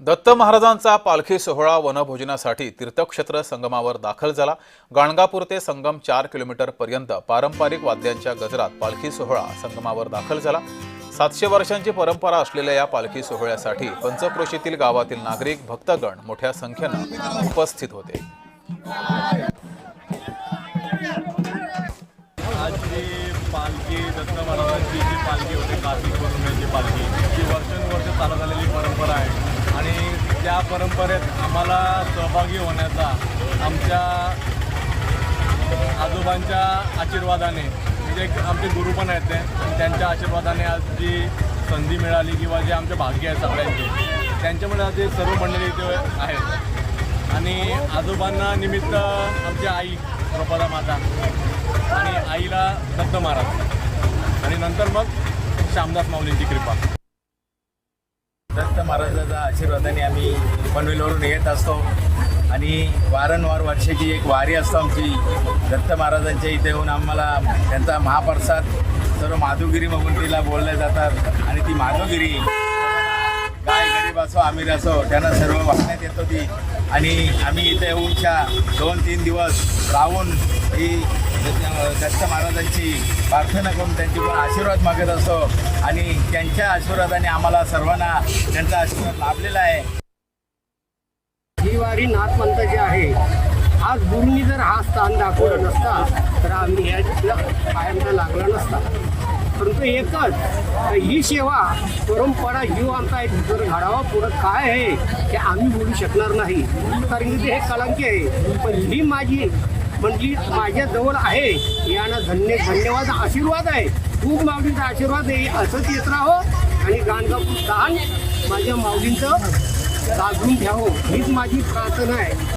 दत्त महाराजांचा पालखी सोहळा वनभोजनासाठी तीर्थक्षेत्र संगमावर दाखल झाला. गाणगापूर ते संगम चार किलोमीटरपर्यंत पारंपरिक वाद्यांच्या गजरात पालखी सोहळा संगमावर दाखल झाला. सातशे वर्षांची परंपरा असलेल्या या पालखी सोहळ्यासाठी पंचक्रोशीतील गावातील नागरिक भक्तगण मोठ्या संख्येनं उपस्थित होते. आज जी पालखी दत्त महाराजांची जी पालखी होते कार्तिक पौर्णिमेची पालखी ही वर्षानुवर्ष चालत आलेली परंपरा आहे आणि त्या परंपरेत आम्हाला सहभागी होण्याचा आमच्या आजोबांच्या आशीर्वादाने म्हणजे आमचे गुरु पण आहेत ते त्यांच्या आशीर्वादाने आज जी संधी मिळाली किंवा जे आमचे भाग्य आहे सगळ्यांचे त्यांच्यामुळे आज हे सर्व मंडळी इथे आहेत. आणि आजोबांना निमित्त आमची आई प्रपदा माता आणि आईला दत्त महाराज आणि नंतर मग श्यामदास माऊलींची कृपा. दत्त महाराजाच्या आशीर्वादाने आम्ही पनवेलवरून येत असतो. आणि वारंवार वर्षाची एक वारी असतो आमची. दत्त महाराजांच्या इथे येऊन आम्हाला त्यांचा महाप्रसाद सर्व माधुगिरी म्हणून तिला बोलले जातात. आणि ती माधुगिरी काय गरीब असो आमिर असो त्यांना सर्व वाहण्यात येतो ती आणि आम्ही इथे येऊनच्या दोन तीन दिवस राहून ही दत्त महाराजांची प्रार्थना करून त्यांची पण आशीर्वाद मागत असतो. आणि त्यांच्या आशीर्वादाने आम्हाला सर्वांना त्यांचा आशीर्वाद लाभलेला आहे. ही वारी जे आहे. आज गुरुनी जर हा स्थान दाखवला नसता तर आम्ही ह्या कायमचा लागला नसता. परंतु एकच ही सेवा परंपरा जीव आमचा एक जर घडावा पुढं काय आहे हे आम्ही बोलू शकणार नाही. कारण की हे कलंकी आहे. पण ही माझी म्हणजे माझ्या जवळ आहे. यांना धन्य धन्यवाद आशीर्वाद आहे. खूप माऊलींचा आशीर्वाद आहे. असंच येत राहो आणि गाणगापूर दान माझ्या माऊलींचं जागून घ्यावं. हीच माझी प्रार्थना आहे.